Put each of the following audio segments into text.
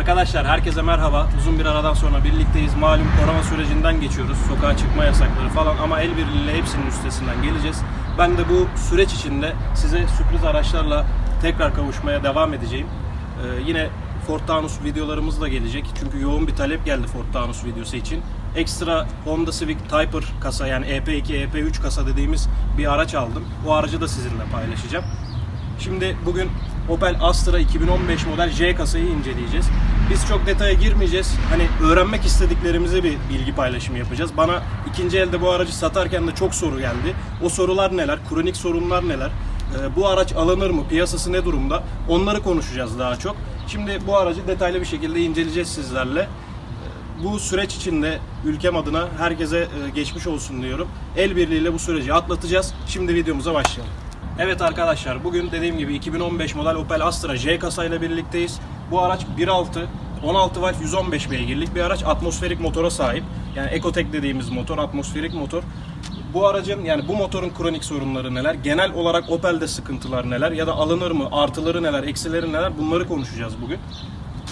Arkadaşlar herkese merhaba. Uzun bir aradan sonra birlikteyiz. Malum korona sürecinden geçiyoruz. Sokağa çıkma yasakları falan ama el birliğiyle hepsinin üstesinden geleceğiz. Ben de bu süreç içinde size sürpriz araçlarla tekrar kavuşmaya devam edeceğim. Ee, yine Ford Taunus videolarımız da gelecek. Çünkü yoğun bir talep geldi Ford Taunus videosu için. Ekstra Honda Civic Type-R kasa yani E EP2, EP3 kasa dediğimiz bir araç aldım. Bu aracı da sizinle paylaşacağım. Şimdi bugün Opel Astra 2015 model J kasayı inceleyeceğiz. Biz çok detaya girmeyeceğiz. Hani öğrenmek istediklerimize bir bilgi paylaşımı yapacağız. Bana ikinci elde bu aracı satarken de çok soru geldi. O sorular neler? Kronik sorunlar neler? Ee, bu araç alınır mı? Piyasası ne durumda? Onları konuşacağız daha çok. Şimdi bu aracı detaylı bir şekilde inceleyeceğiz sizlerle. Ee, Bu süreç içinde ülkem adına herkese e, geçmiş olsun diyorum. El birliğiyle bu süreci atlatacağız. Şimdi videomuza başlayalım. Evet arkadaşlar bugün dediğim gibi 2015 model Opel Astra J kasayla birlikteyiz. Bu araç 1.6 16 volt 115 beygirlik bir araç atmosferik motora sahip. Yani Ecotec dediğimiz motor atmosferik motor. Bu aracın yani bu motorun kronik sorunları neler? Genel olarak Opel'de sıkıntılar neler? Ya da alınır mı? Artıları neler? Eksileri neler? Bunları konuşacağız bugün.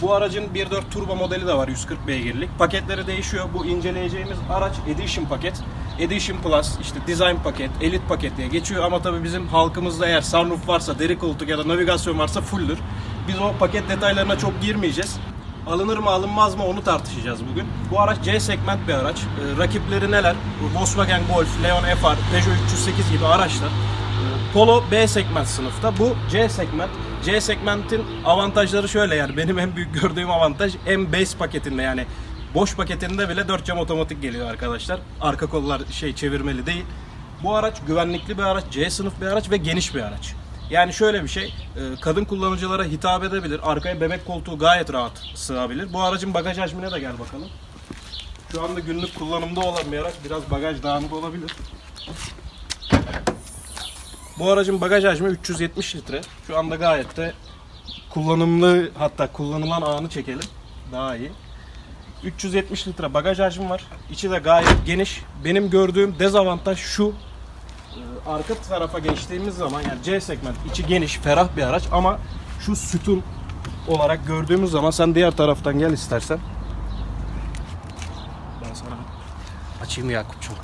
Bu aracın 1.4 turbo modeli de var 140 beygirlik. Paketleri değişiyor. Bu inceleyeceğimiz araç Edition paket. Edition Plus, işte Design paket, Elite paket diye geçiyor ama tabii bizim halkımızda eğer sunroof varsa, deri koltuk ya da navigasyon varsa full'dür. Biz o paket detaylarına çok girmeyeceğiz. Alınır mı alınmaz mı onu tartışacağız bugün. Bu araç C segment bir araç. Ee, rakipleri neler? Volkswagen Golf, Leon FR, Peugeot 308 gibi araçlar. Polo B segment sınıfta. Bu C segment. C segmentin avantajları şöyle yani benim en büyük gördüğüm avantaj M base paketinde yani boş paketinde bile 4 cam otomatik geliyor arkadaşlar. Arka kollar şey çevirmeli değil. Bu araç güvenlikli bir araç, C sınıf bir araç ve geniş bir araç. Yani şöyle bir şey, e, kadın kullanıcılara hitap edebilir. Arkaya bebek koltuğu gayet rahat sığabilir. Bu aracın bagaj hacmine de gel bakalım. Şu anda günlük kullanımda olan bir araç. Biraz bagaj dağınık olabilir. Bu aracın bagaj hacmi 370 litre. Şu anda gayet de kullanımlı hatta kullanılan anı çekelim. Daha iyi. 370 litre bagaj hacmi var. İçi de gayet geniş. Benim gördüğüm dezavantaj şu. Arka tarafa geçtiğimiz zaman yani C segment içi geniş, ferah bir araç ama şu sütun olarak gördüğümüz zaman sen diğer taraftan gel istersen. Ben sana açayım Yakup'cum.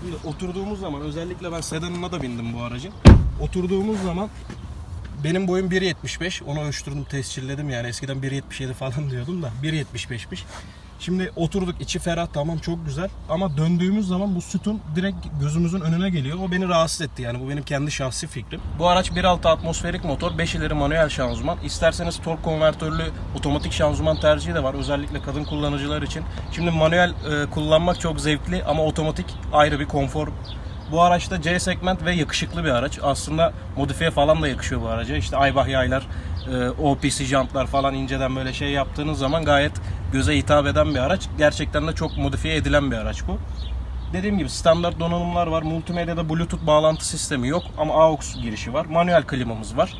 Şimdi oturduğumuz zaman özellikle ben sedanına da bindim bu aracın. Oturduğumuz zaman benim boyum 1.75. Onu ölçtürdüm, tescilledim yani. Eskiden 1.77 falan diyordum da 1.75'miş. Şimdi oturduk içi ferah tamam çok güzel ama döndüğümüz zaman bu sütun direkt gözümüzün önüne geliyor. O beni rahatsız etti yani bu benim kendi şahsi fikrim. Bu araç 1.6 atmosferik motor 5 ileri manuel şanzıman. İsterseniz tork konvertörlü otomatik şanzıman tercihi de var özellikle kadın kullanıcılar için. Şimdi manuel e, kullanmak çok zevkli ama otomatik ayrı bir konfor bu araçta C segment ve yakışıklı bir araç. Aslında modifiye falan da yakışıyor bu araca. İşte Aybach yaylar, e, OPC jantlar falan inceden böyle şey yaptığınız zaman gayet göze hitap eden bir araç. Gerçekten de çok modifiye edilen bir araç bu. Dediğim gibi standart donanımlar var. Multimedyada Bluetooth bağlantı sistemi yok ama AUX girişi var. Manuel klimamız var.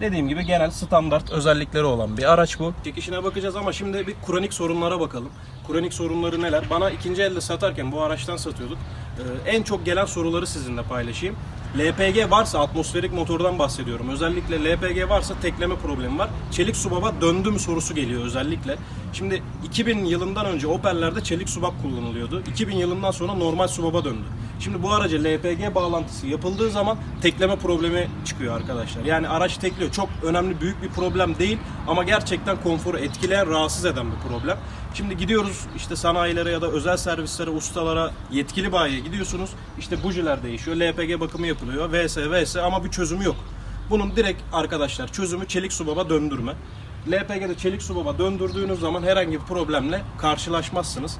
Dediğim gibi genel standart özellikleri olan bir araç bu. Çekişine bakacağız ama şimdi bir kronik sorunlara bakalım. Kronik sorunları neler? Bana ikinci elde satarken bu araçtan satıyorduk. Ee, en çok gelen soruları sizinle paylaşayım. LPG varsa atmosferik motordan bahsediyorum. Özellikle LPG varsa tekleme problemi var. Çelik subaba döndü mü sorusu geliyor özellikle. Şimdi 2000 yılından önce Opel'lerde çelik subap kullanılıyordu. 2000 yılından sonra normal subaba döndü. Şimdi bu araca LPG bağlantısı yapıldığı zaman tekleme problemi çıkıyor arkadaşlar. Yani araç tekliyor. Çok önemli büyük bir problem değil ama gerçekten konforu etkileyen, rahatsız eden bir problem. Şimdi gidiyoruz işte sanayilere ya da özel servislere, ustalara, yetkili bayiye gidiyorsunuz. İşte bujiler değişiyor, LPG bakımı yapılıyor, VS, VS ama bir çözümü yok. Bunun direkt arkadaşlar çözümü çelik subaba döndürme. LPG'de çelik subaba döndürdüğünüz zaman herhangi bir problemle karşılaşmazsınız.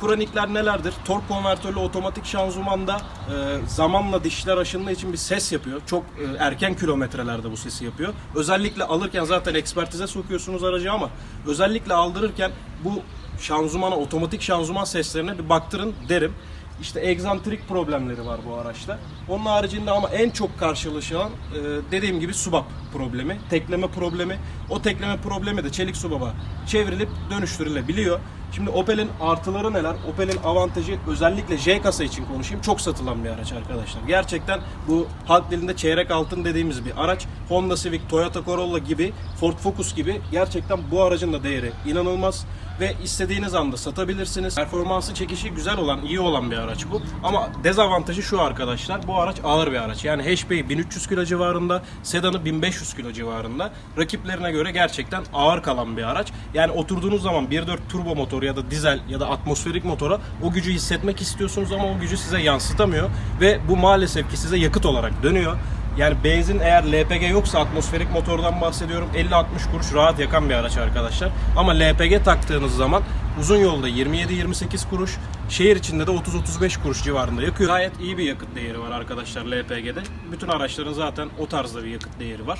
Kronikler nelerdir? Tork konvertörlü otomatik şanzımanda e, zamanla dişler aşındığı için bir ses yapıyor. Çok e, erken kilometrelerde bu sesi yapıyor. Özellikle alırken zaten ekspertize sokuyorsunuz aracı ama özellikle aldırırken bu şanzımana, otomatik şanzıman seslerine bir baktırın derim. İşte egzantrik problemleri var bu araçta. Onun haricinde ama en çok karşılaşılan e, dediğim gibi subap problemi, tekleme problemi. O tekleme problemi de çelik subaba çevrilip dönüştürülebiliyor. Şimdi Opel'in artıları neler? Opel'in avantajı özellikle J kasa için konuşayım. Çok satılan bir araç arkadaşlar. Gerçekten bu halk dilinde çeyrek altın dediğimiz bir araç. Honda Civic, Toyota Corolla gibi, Ford Focus gibi gerçekten bu aracın da değeri inanılmaz ve istediğiniz anda satabilirsiniz. Performansı çekişi güzel olan, iyi olan bir araç bu. Ama dezavantajı şu arkadaşlar. Bu araç ağır bir araç. Yani HP'yi 1300 kilo civarında, sedanı 1500 kilo civarında. Rakiplerine göre gerçekten ağır kalan bir araç. Yani oturduğunuz zaman 1.4 turbo motor ya da dizel ya da atmosferik motora o gücü hissetmek istiyorsunuz ama o gücü size yansıtamıyor ve bu maalesef ki size yakıt olarak dönüyor. Yani benzin eğer LPG yoksa atmosferik motordan bahsediyorum 50-60 kuruş rahat yakan bir araç arkadaşlar. Ama LPG taktığınız zaman uzun yolda 27-28 kuruş, şehir içinde de 30-35 kuruş civarında yakıyor. Gayet iyi bir yakıt değeri var arkadaşlar LPG'de. Bütün araçların zaten o tarzda bir yakıt değeri var.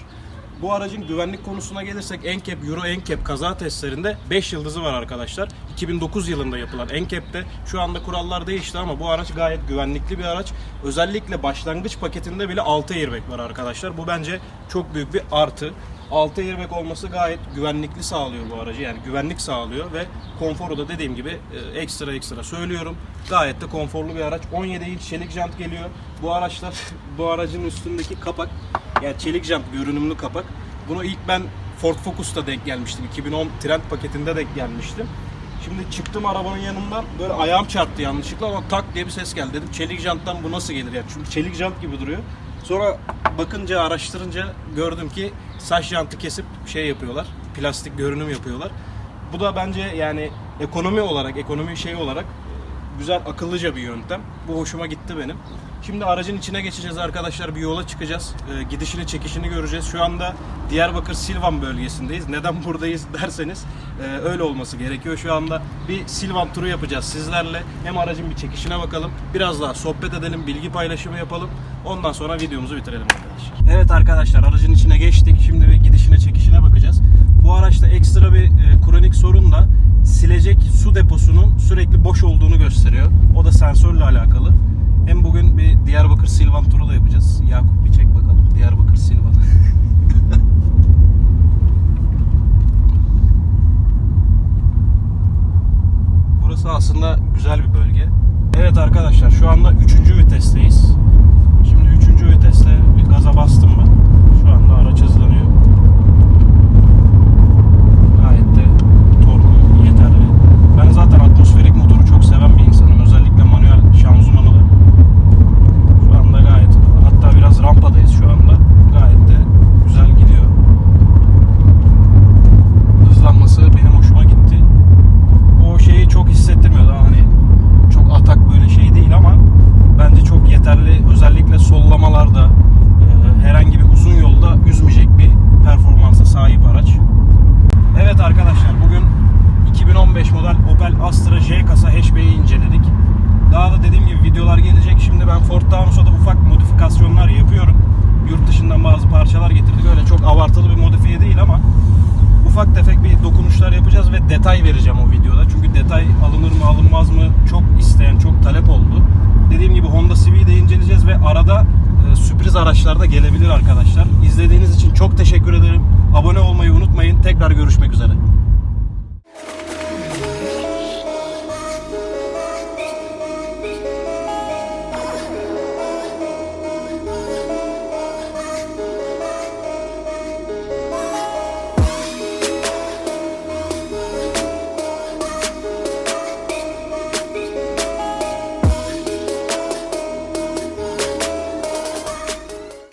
Bu aracın güvenlik konusuna gelirsek NCAP, Euro NCAP kaza testlerinde 5 yıldızı var arkadaşlar. 2009 yılında yapılan NCAP'te şu anda kurallar değişti ama bu araç gayet güvenlikli bir araç. Özellikle başlangıç paketinde bile 6 airbag var arkadaşlar. Bu bence çok büyük bir artı. 6 airbag olması gayet güvenlikli sağlıyor bu aracı. Yani güvenlik sağlıyor ve konforu da dediğim gibi e, ekstra ekstra söylüyorum. Gayet de konforlu bir araç. 17 inç çelik jant geliyor. Bu araçlar bu aracın üstündeki kapak yani çelik jant görünümlü kapak. Bunu ilk ben Ford Focus'ta denk gelmiştim. 2010 Trend paketinde denk gelmiştim. Şimdi çıktım arabanın yanından böyle ayağım çarptı yanlışlıkla ama tak diye bir ses geldi. Dedim çelik janttan bu nasıl gelir ya? Çünkü çelik jant gibi duruyor. Sonra bakınca araştırınca gördüm ki saç jantı kesip şey yapıyorlar. Plastik görünüm yapıyorlar. Bu da bence yani ekonomi olarak, ekonomi şey olarak güzel akıllıca bir yöntem. Bu hoşuma gitti benim. Şimdi aracın içine geçeceğiz arkadaşlar. Bir yola çıkacağız. Ee, gidişini çekişini göreceğiz. Şu anda Diyarbakır Silvan bölgesindeyiz. Neden buradayız derseniz e, öyle olması gerekiyor. Şu anda bir Silvan turu yapacağız sizlerle. Hem aracın bir çekişine bakalım. Biraz daha sohbet edelim. Bilgi paylaşımı yapalım. Ondan sonra videomuzu bitirelim arkadaşlar. Evet arkadaşlar aracın içine geçtik. Şimdi bir gidişine çekişine bakacağız. Bu araçta ekstra bir e, kronik sorun da silecek su deposunun sürekli boş olduğunu gösteriyor. O da sensörle alakalı. Hem bugün bir Diyarbakır Silvan turu da yapacağız. Yakup bir çek bakalım Diyarbakır Silvan. Burası aslında güzel bir bölge. Evet arkadaşlar şu anda 3. vitesteyiz. Şimdi 3. viteste bir gaza bastım ben. Şu anda araç hızlanıyor. Gayet de torklu, yeterli. Ben zaten atmosferik motoru çok seven bir insanım. Özellikle manuel şanzımanı da. Şu anda gayet, hatta biraz rampadayız şu anda. Gayet de güzel gidiyor. Hızlanması benim hoşuma gitti. O şeyi çok hissettirmiyor. Daha hani çok atak böyle şey değil ama bence çok yeterli. Özellikle sollamalarda e, herhangi bir uzun yolda üzmeyecek bir performansa sahip araç. Evet arkadaşlar bugün 2015 model Opel Astra J kasa hatchback'i inceledik. Daha da dediğim gibi videolar gelecek. Şimdi ben Ford Taunus'a da ufak modifikasyonlar yapıyorum. Yurt dışından bazı parçalar getirdik. Öyle çok abartılı bir modifiye değil ama ufak tefek bir dokunuşlar yapacağız ve detay vereceğim o videoda. Çünkü detay alınır mı alınmaz mı çok isteyen, çok talep oldu. Dediğim gibi Honda Civic'i de inceleyeceğiz ve arada e, sürpriz araçlar da gelebilir arkadaşlar. İzlediğiniz için çok teşekkür ederim. Abone olmayı unutmayın. Tekrar görüşmek üzere.